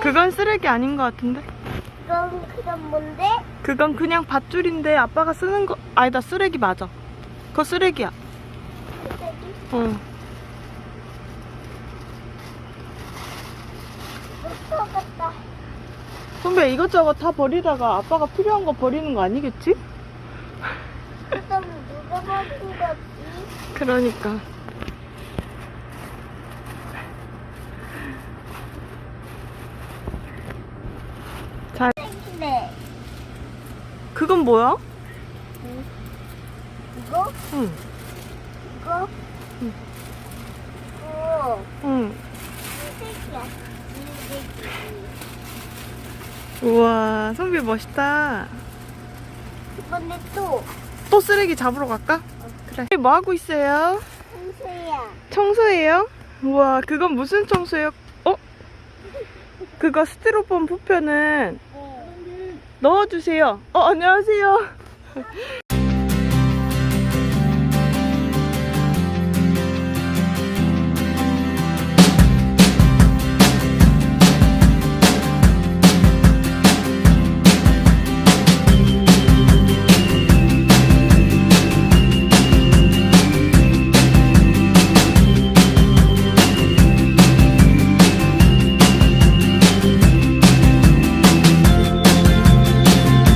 그건 쓰레기 아닌 것 같은데? 그건 그건 뭔데? 그건 그냥 밧줄인데 아빠가 쓰는 거 아니다 쓰레기 맞아. 그거 쓰레기야. 쓰레기? 응. 못하겠다. 선배 이것저것 다 버리다가 아빠가 필요한 거 버리는 거 아니겠지? 그럼 누가 먹은 거지? 그러니까. 그건 뭐야? 이거? 응, 이거? 응. 이거. 응. 흰색이야. 흰색이. 우와, 선배 멋있다. 이번에 또. 또 쓰레기 잡으러 갈까? 그래. 뭐 하고 있어요? 흰색이야. 청소해요? 우와, 그건 무슨 청소예요? 어? 그거 스티로폼 부표는 네. 넣어주세요. 어, 안녕하세요.